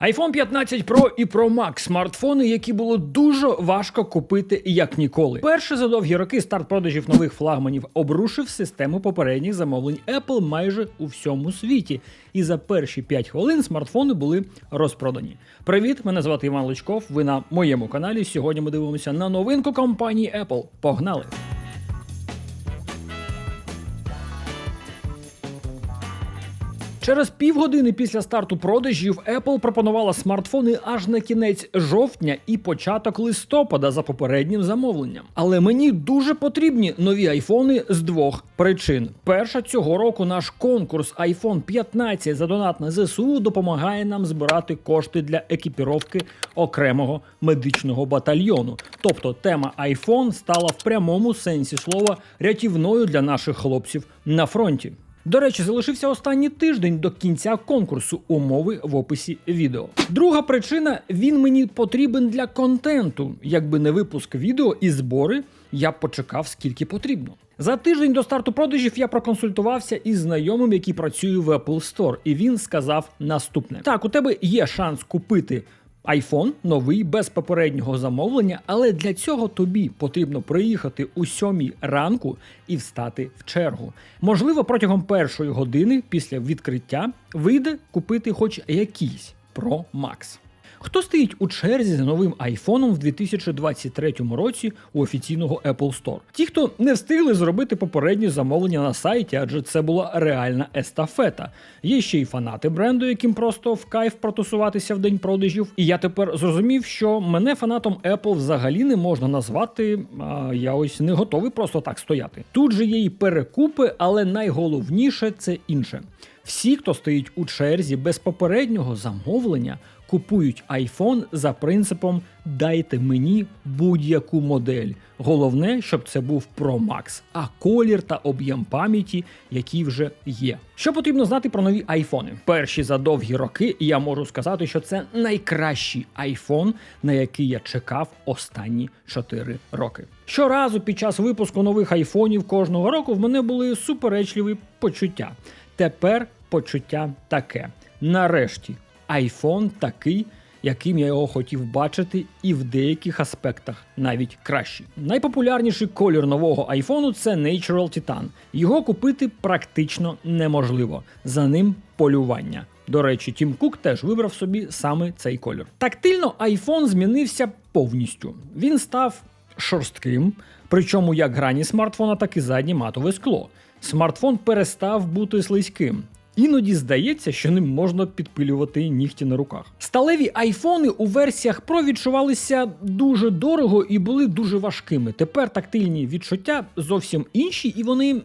iPhone 15 Pro і Pro Max – смартфони, які було дуже важко купити як ніколи. Перше за довгі роки старт продажів нових флагманів обрушив систему попередніх замовлень Apple майже у всьому світі. І за перші 5 хвилин смартфони були розпродані. Привіт, мене звати Іван Личков. Ви на моєму каналі. Сьогодні ми дивимося на новинку компанії Apple. Погнали! Через півгодини після старту продажів Apple пропонувала смартфони аж на кінець жовтня і початок листопада за попереднім замовленням. Але мені дуже потрібні нові айфони з двох причин. Перша цього року наш конкурс iPhone 15 за донат на ЗСУ допомагає нам збирати кошти для екіпіровки окремого медичного батальйону. Тобто тема iPhone стала в прямому сенсі слова рятівною для наших хлопців на фронті. До речі, залишився останній тиждень до кінця конкурсу. Умови в описі відео. Друга причина він мені потрібен для контенту. Якби не випуск відео і збори, я б почекав скільки потрібно. За тиждень до старту продажів я проконсультувався із знайомим, який працює в Apple Store, і він сказав наступне: так, у тебе є шанс купити iPhone новий без попереднього замовлення, але для цього тобі потрібно приїхати у сьомій ранку і встати в чергу. Можливо, протягом першої години після відкриття вийде купити хоч якийсь Pro Max. Хто стоїть у черзі за новим айфоном в 2023 році у офіційного Apple Store? Ті, хто не встигли зробити попередні замовлення на сайті, адже це була реальна естафета. Є ще й фанати бренду, яким просто в кайф протусуватися в день продажів. І я тепер зрозумів, що мене фанатом Apple взагалі не можна назвати. А я ось не готовий просто так стояти. Тут же є і перекупи, але найголовніше це інше. Всі, хто стоїть у черзі без попереднього замовлення, купують iPhone за принципом дайте мені будь-яку модель. Головне, щоб це був Pro Max, а колір та об'єм пам'яті, які вже є. Що потрібно знати про нові айфони? Перші за довгі роки, я можу сказати, що це найкращий iPhone, на який я чекав останні 4 роки. Щоразу під час випуску нових айфонів кожного року в мене були суперечливі почуття. Тепер почуття таке. Нарешті, iPhone такий, яким я його хотів бачити, і в деяких аспектах навіть кращий. Найпопулярніший колір нового айфону це Natural Titan. Його купити практично неможливо. За ним полювання. До речі, Тім Кук теж вибрав собі саме цей колір. Тактильно iPhone змінився повністю. Він став шорстким, причому як грані смартфона, так і заднє матове скло. Смартфон перестав бути слизьким. Іноді здається, що ним можна підпилювати нігті на руках. Сталеві айфони у версіях Pro відчувалися дуже дорого і були дуже важкими. Тепер тактильні відчуття зовсім інші, і вони.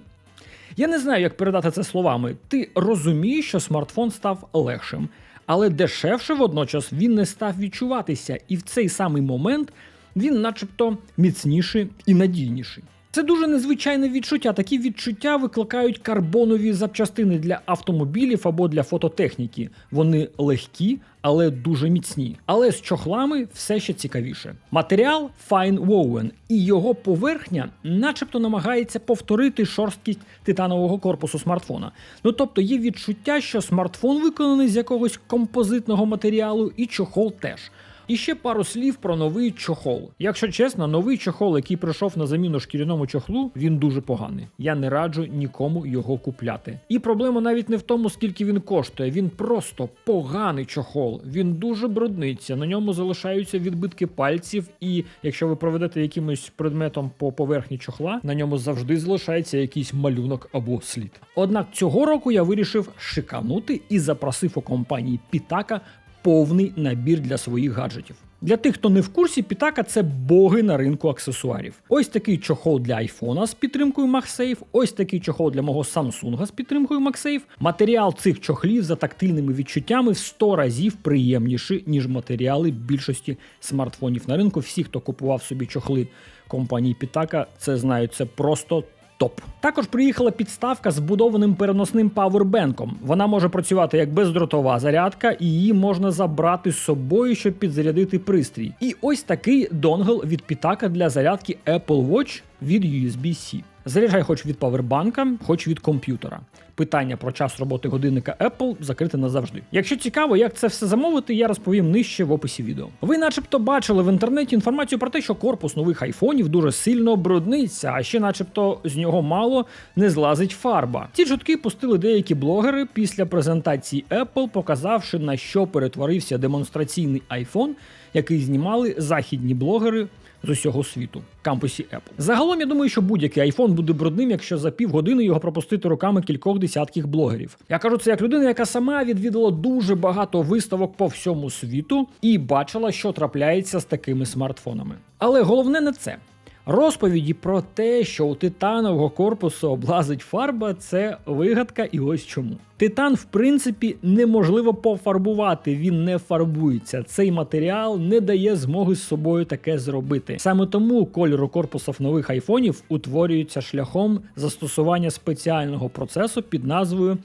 Я не знаю, як передати це словами. Ти розумієш, що смартфон став легшим, але дешевше водночас він не став відчуватися, і в цей самий момент він, начебто, міцніший і надійніший. Це дуже незвичайне відчуття. Такі відчуття викликають карбонові запчастини для автомобілів або для фототехніки. Вони легкі, але дуже міцні. Але з чохлами все ще цікавіше. Матеріал Fine Woven, і його поверхня, начебто, намагається повторити шорсткість титанового корпусу смартфона. Ну тобто є відчуття, що смартфон виконаний з якогось композитного матеріалу, і чохол теж. І ще пару слів про новий чохол. Якщо чесно, новий чохол, який прийшов на заміну шкіряному чохлу, він дуже поганий. Я не раджу нікому його купляти. І проблема навіть не в тому, скільки він коштує. Він просто поганий чохол. Він дуже брудниться. На ньому залишаються відбитки пальців, і якщо ви проведете якимось предметом по поверхні чохла, на ньому завжди залишається якийсь малюнок або слід. Однак цього року я вирішив шиканути і запросив у компанії Pitaka повний набір для своїх гаджетів. Для тих, хто не в курсі, Pitaka – це боги на ринку аксесуарів. Ось такий чохол для айфона з підтримкою MagSafe, ось такий чохол для мого Samsung з підтримкою MagSafe. Матеріал цих чохлів за тактильними відчуттями в 100 разів приємніший, ніж матеріали більшості смартфонів на ринку. Всі, хто купував собі чохли компанії Pitaka, це знають. Це просто топ. Також приїхала підставка з будованим переносним павербенком. Вона може працювати як бездротова зарядка, і її можна забрати з собою, щоб підзарядити пристрій. І ось такий донгл від Пітака для зарядки Apple Watch від USB-C. Заряджай хоч від павербанка, хоч від комп'ютера. Питання про час роботи годинника Apple закрите назавжди. Якщо цікаво, як це все замовити, я розповім нижче в описі відео. Ви, начебто, бачили в інтернеті інформацію про те, що корпус нових айфонів дуже сильно брудниться, а ще, начебто, з нього мало не злазить фарба. Ці чутки пустили деякі блогери після презентації Apple, показавши на що перетворився демонстраційний iPhone, який знімали західні блогери з усього світу кампусі Apple. Загалом я думаю, що будь-який iPhone буде брудним, якщо за півгодини його пропустити руками кількох десятків блогерів. Я кажу це як людина, яка сама відвідала дуже багато виставок по всьому світу і бачила, що трапляється з такими смартфонами. Але головне не це. Розповіді про те, що у титанового корпусу облазить фарба, це вигадка, і ось чому. Титан, в принципі, неможливо пофарбувати, він не фарбується. Цей матеріал не дає змоги з собою таке зробити. Саме тому кольору корпусів нових айфонів утворюється шляхом застосування спеціального процесу під назвою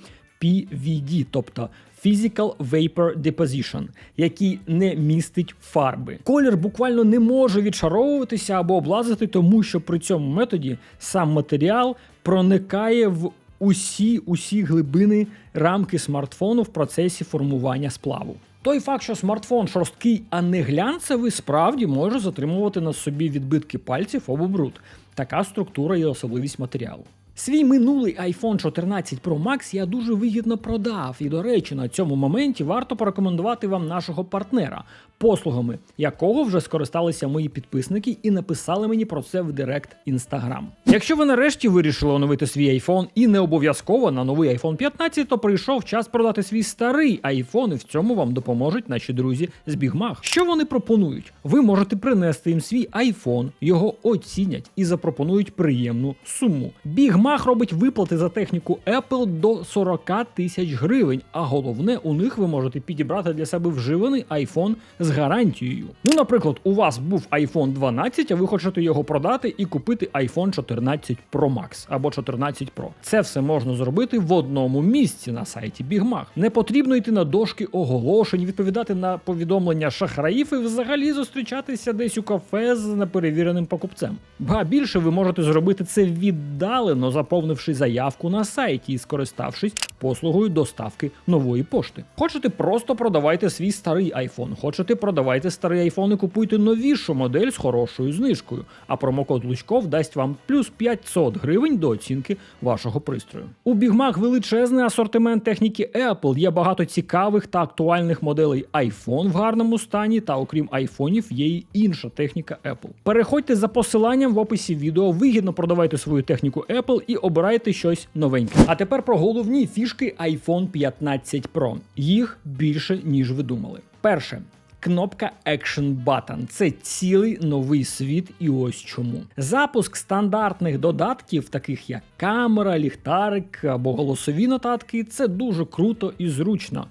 PVD, тобто Physical Vapor Deposition, який не містить фарби. Колір буквально не може відшаровуватися або облазити, тому що при цьому методі сам матеріал проникає в усі усі глибини рамки смартфону в процесі формування сплаву. Той факт, що смартфон шорсткий, а не глянцевий, справді може затримувати на собі відбитки пальців або бруд. Така структура і особливість матеріалу. Свій минулий iPhone 14 Pro Max я дуже вигідно продав, і, до речі, на цьому моменті варто порекомендувати вам нашого партнера, послугами якого вже скористалися мої підписники і написали мені про це в Директ Instagram. Якщо ви нарешті вирішили оновити свій iPhone і не обов'язково на новий iPhone 15, то прийшов час продати свій старий iPhone, і в цьому вам допоможуть наші друзі з Bigmag. Що вони пропонують? Ви можете принести їм свій iPhone, його оцінять і запропонують приємну суму. Bigmag робить виплати за техніку Apple до 40 тисяч гривень, а головне, у них ви можете підібрати для себе вживаний iPhone гарантією. Ну, наприклад, у вас був iPhone 12, а ви хочете його продати і купити iPhone 14 Pro Max або 14 Pro. Це все можна зробити в одному місці на сайті BigMag. Не потрібно йти на дошки оголошень, відповідати на повідомлення шахраїв і взагалі зустрічатися десь у кафе з неперевіреним покупцем. Ба більше ви можете зробити це віддалено, заповнивши заявку на сайті і скориставшись послугою доставки нової пошти. Хочете просто продавайте свій старий iPhone, хочете продавайте старий iPhone і купуйте новішу модель з хорошою знижкою. А промокод Лучков дасть вам плюс 500 гривень до оцінки вашого пристрою. У Bigmag величезний асортимент техніки Apple. Є багато цікавих та актуальних моделей iPhone в гарному стані, та окрім айфонів є й інша техніка Apple. Переходьте за посиланням в описі відео, вигідно продавайте свою техніку Apple і обирайте щось новеньке. А тепер про головні фішки iPhone 15 Pro. Їх більше ніж ви думали. Перше. Кнопка Action Button – це цілий новий світ, і ось чому. Запуск стандартних додатків, таких як камера, ліхтарик або голосові нотатки, це дуже круто і зручно.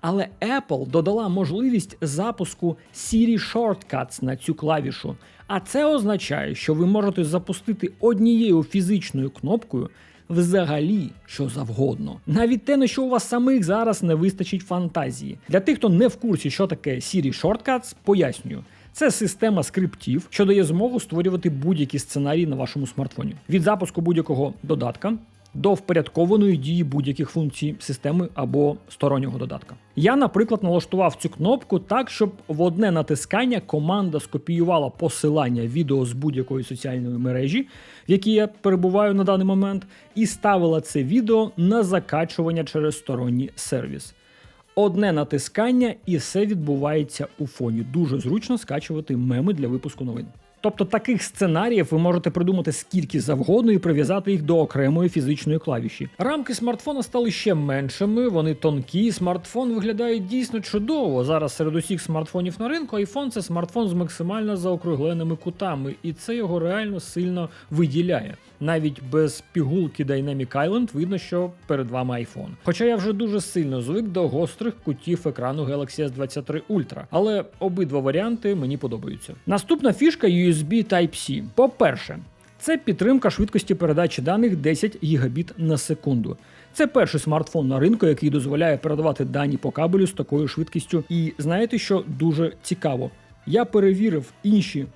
Але Apple додала можливість запуску Siri Shortcuts на цю клавішу. А це означає, що ви можете запустити однією фізичною кнопкою взагалі що завгодно. Навіть те, на що у вас самих зараз не вистачить фантазії. Для тих, хто не в курсі, що таке Siri Shortcuts, пояснюю. Це система скриптів, що дає змогу створювати будь-які сценарії на вашому смартфоні. Від запуску будь-якого додатка до впорядкованої дії будь-яких функцій системи або стороннього додатка. Я, наприклад, налаштував цю кнопку так, щоб в одне натискання команда скопіювала посилання відео з будь-якої соціальної мережі, в якій я перебуваю на даний момент, і ставила це відео на закачування через сторонній сервіс. Одне натискання, і все відбувається у фоні. Дуже зручно скачувати меми для випуску новин. Тобто таких сценаріїв ви можете придумати скільки завгодно і прив'язати їх до окремої фізичної клавіші. Рамки смартфона стали ще меншими, вони тонкі. Смартфон виглядає дійсно чудово. Зараз серед усіх смартфонів на ринку iPhone це смартфон з максимально заокругленими кутами, і це його реально сильно виділяє. Навіть без пігулки Dynamic Island видно, що перед вами iPhone. Хоча я вже дуже сильно звик до гострих кутів екрану Galaxy S23 Ultra, але обидва варіанти мені подобаються. Наступна фішка USB Type-C. По-перше, це підтримка швидкості передачі даних 10 гігабіт на секунду. Це перший смартфон на ринку, який дозволяє передавати дані по кабелю з такою швидкістю. І знаєте, що дуже цікаво? Я перевірив інші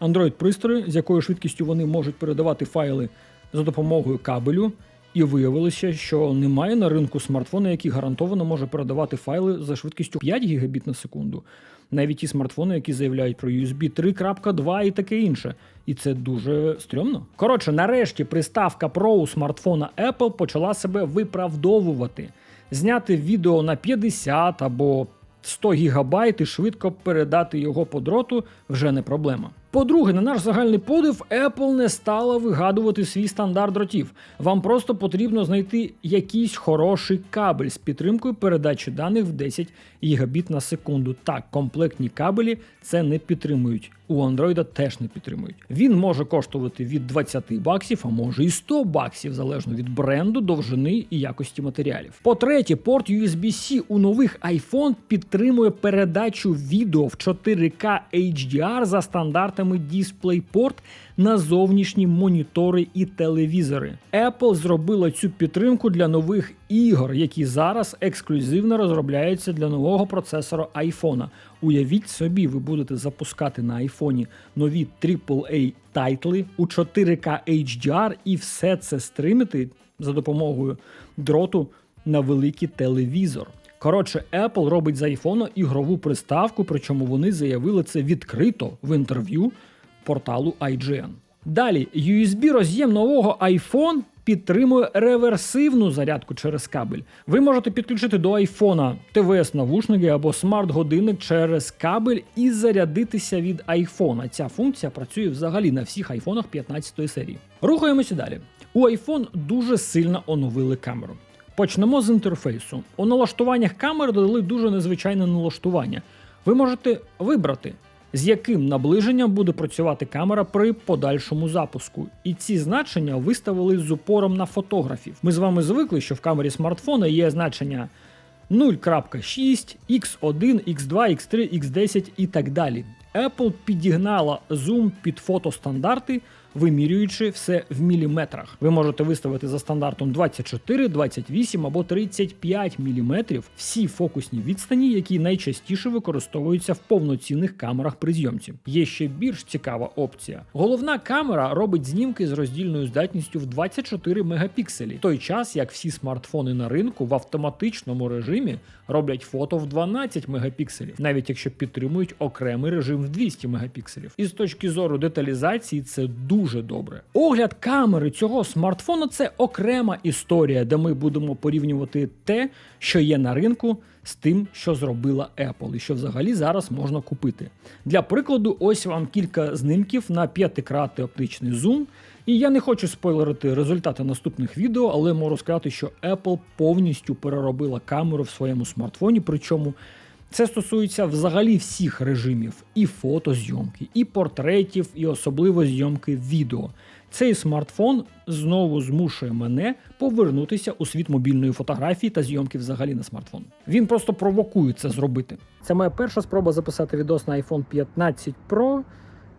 Android-пристрої, з якою швидкістю вони можуть передавати файли за допомогою кабелю. І виявилося, що немає на ринку смартфона, який гарантовано може передавати файли за швидкістю 5 гігабіт на секунду. Навіть ті смартфони, які заявляють про USB 3.2 і таке інше. І це дуже стрьомно. Коротше, нарешті приставка Pro у смартфона Apple почала себе виправдовувати. Зняти відео на 50 або 100 гігабайт і швидко передати його по дроту вже не проблема. По-друге, на наш загальний подив, Apple не стала вигадувати свій стандарт дротів. Вам просто потрібно знайти якийсь хороший кабель з підтримкою передачі даних в 10 гігабіт на секунду. Так, комплектні кабелі це не підтримують. У Android теж не підтримують. Він може коштувати від 20 баксів, а може і 100 баксів, залежно від бренду, довжини і якості матеріалів. По-третє, порт USB-C у нових iPhone підтримує передачу відео в 4К HDR за стандартами DisplayPort на зовнішні монітори і телевізори. Apple зробила цю підтримку для нових ігор, які зараз ексклюзивно розробляються для нового процесора iPhone. Уявіть собі, ви будете запускати на айфоні нові AAA тайтли у 4K HDR і все це стримити за допомогою дроту на великий телевізор. Коротше, Apple робить з iPhone ігрову приставку, причому вони заявили це відкрито в інтерв'ю порталу IGN. Далі, USB роз'єм нового iPhone підтримує реверсивну зарядку через кабель. Ви можете підключити до iPhone tvs навушники або смарт-годинник через кабель і зарядитися від iPhone. Ця функція працює взагалі на всіх айфонах 15 серії. Рухаємося далі. У iPhone дуже сильно оновили камеру. Почнемо з інтерфейсу. У налаштуваннях камери додали дуже незвичайне налаштування. Ви можете вибрати, з яким наближенням буде працювати камера при подальшому запуску. І ці значення виставили з упором на фотографів. Ми з вами звикли, що в камері смартфона є значення 0.6, X1, X2, X3, X10 і так далі. Apple підігнала зум під фотостандарти, вимірюючи все в міліметрах. Ви можете виставити за стандартом 24, 28 або 35 мм всі фокусні відстані, які найчастіше використовуються в повноцінних камерах при зйомці. Є ще більш цікава опція. Головна камера робить знімки з роздільною здатністю в 24 мегапікселі, в той час як всі смартфони на ринку в автоматичному режимі роблять фото в 12 мегапікселів, навіть якщо підтримують окремий режим в 200 мегапікселів. І з точки зору деталізації це дуже добре. Огляд камери цього смартфона це окрема історія, де ми будемо порівнювати те, що є на ринку, з тим, що зробила Apple, і що взагалі зараз можна купити. Для прикладу, ось вам кілька знімків на п'ятикратний оптичний зум. І я не хочу спойлерити результати наступних відео, але можу сказати, що Apple повністю переробила камеру в своєму смартфоні, причому. Це стосується взагалі всіх режимів: і фотозйомки, і портретів, і особливо зйомки відео. Цей смартфон знову змушує мене повернутися у світ мобільної фотографії та зйомки взагалі на смартфон. Він просто провокує це зробити. Це моя перша спроба записати відос на iPhone 15 Pro.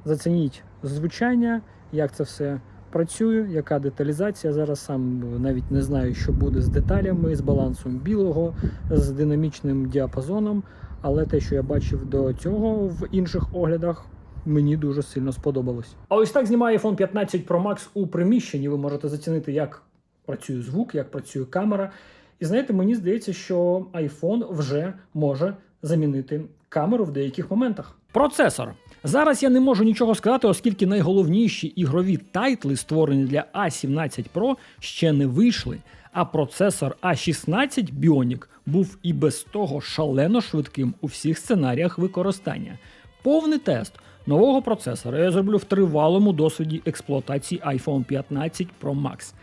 Зацініть звучання, як це все працює, яка деталізація. Зараз сам навіть не знаю, що буде з деталями, з балансом білого, з динамічним діапазоном. Але те, що я бачив до цього в інших оглядах, мені дуже сильно сподобалось. А ось так знімає iPhone 15 Pro Max у приміщенні. Ви можете зацінити, як працює звук, як працює камера. І знаєте, мені здається, що iPhone вже може замінити камеру в деяких моментах. Процесор. Зараз я не можу нічого сказати, оскільки найголовніші ігрові тайтли, створені для A17 Pro, ще не вийшли. А процесор A16 Bionic був і без того шалено швидким у всіх сценаріях використання. Повний тест нового процесора я зроблю в тривалому досвіді експлуатації iPhone 15 Pro Max.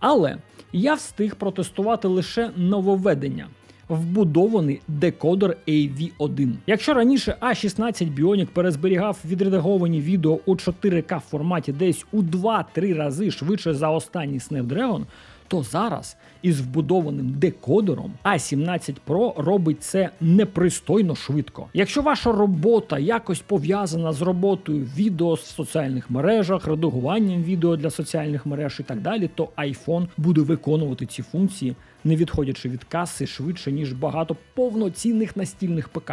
Але я встиг протестувати лише нововведення. Вбудований декодер AV1. Якщо раніше A16 Bionic перезберігав відредаговані відео у 4К форматі десь у 2-3 рази швидше за останній Snapdragon, то зараз із вбудованим декодером A17 Pro робить це непристойно швидко. Якщо ваша робота якось пов'язана з роботою відео в соціальних мережах, редагуванням відео для соціальних мереж і так далі, то iPhone буде виконувати ці функції, не відходячи від каси швидше, ніж багато повноцінних настільних ПК,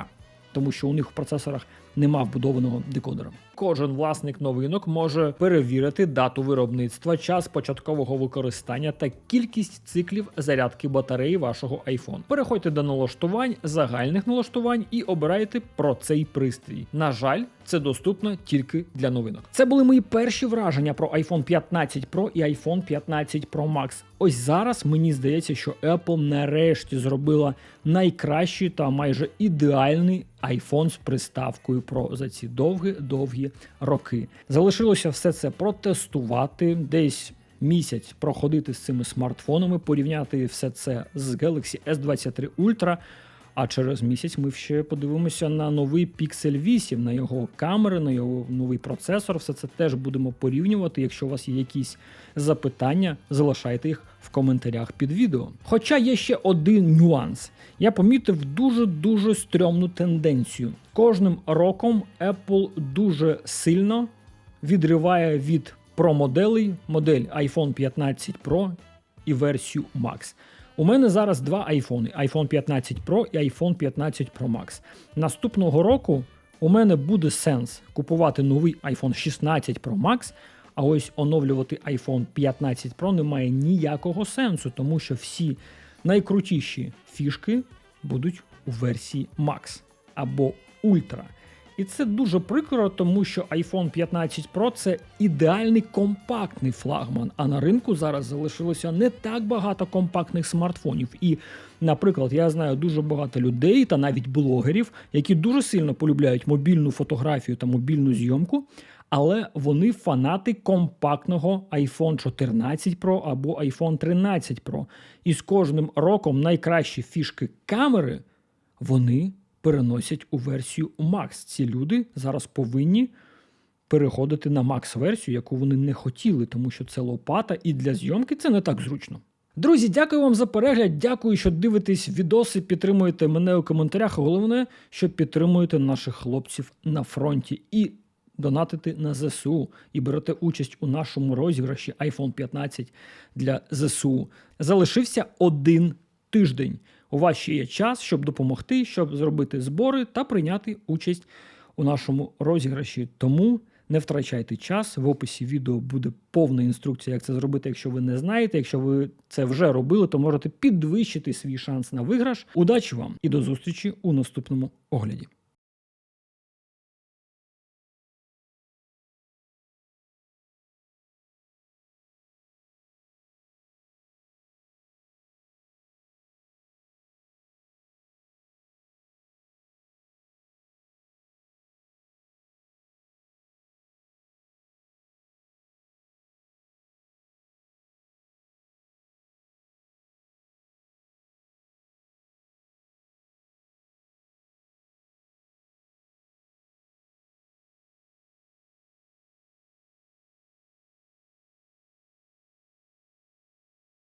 тому що у них в процесорах нема вбудованого декодера. Кожен власник новинок може перевірити дату виробництва, час початкового використання та кількість циклів зарядки батареї вашого iPhone. Переходьте до налаштувань, загальних налаштувань і обирайте про цей пристрій. На жаль, це доступно тільки для новинок. Це були мої перші враження про iPhone 15 Pro і iPhone 15 Pro Max. Ось зараз мені здається, що Apple нарешті зробила найкращий та майже ідеальний iPhone з приставкою Pro за ці довгі-довгі роки. Залишилося все це протестувати десь. Місяць проходити з цими смартфонами, порівняти все це з Galaxy S23 Ultra. А через місяць ми ще подивимося на новий Pixel 8, на його камери, на його новий процесор. Все це теж будемо порівнювати. Якщо у вас є якісь запитання, залишайте їх в коментарях під відео. Хоча є ще один нюанс. Я помітив дуже-дуже стрьомну тенденцію. Кожним роком Apple дуже сильно відриває від Pro моделей модель iPhone 15 Pro і версію Max. У мене зараз два айфони: iPhone 15 Pro і iPhone 15 Pro Max. Наступного року у мене буде сенс купувати новий iPhone 16 Pro Max, а ось оновлювати iPhone 15 Pro немає ніякого сенсу, тому що всі найкрутіші фішки будуть у версії Max або Ultra. І це дуже прикро, тому що iPhone 15 Pro це ідеальний компактний флагман. А на ринку зараз залишилося не так багато компактних смартфонів. І, наприклад, я знаю дуже багато людей та навіть блогерів, які дуже сильно полюбляють мобільну фотографію та мобільну зйомку. Але вони фанати компактного iPhone 14 Pro або iPhone 13 Pro. І з кожним роком найкращі фішки камери вони переносять у версію Max. Ці люди зараз повинні переходити на Max-версію, яку вони не хотіли, тому що це лопата, і для зйомки це не так зручно. Друзі, дякую вам за перегляд. Дякую, що дивитесь відоси, підтримуєте мене у коментарях. Головне, що підтримуєте наших хлопців на фронті і донатите на ЗСУ і берете участь у нашому розіграші iPhone 15 для ЗСУ. Залишився один тиждень. У вас ще є час, щоб допомогти, щоб зробити збори та прийняти участь у нашому розіграші. Тому не втрачайте час. В описі відео буде повна інструкція, як це зробити, якщо ви не знаєте. Якщо ви це вже робили, то можете підвищити свій шанс на виграш. Удачі вам і до зустрічі у наступному огляді.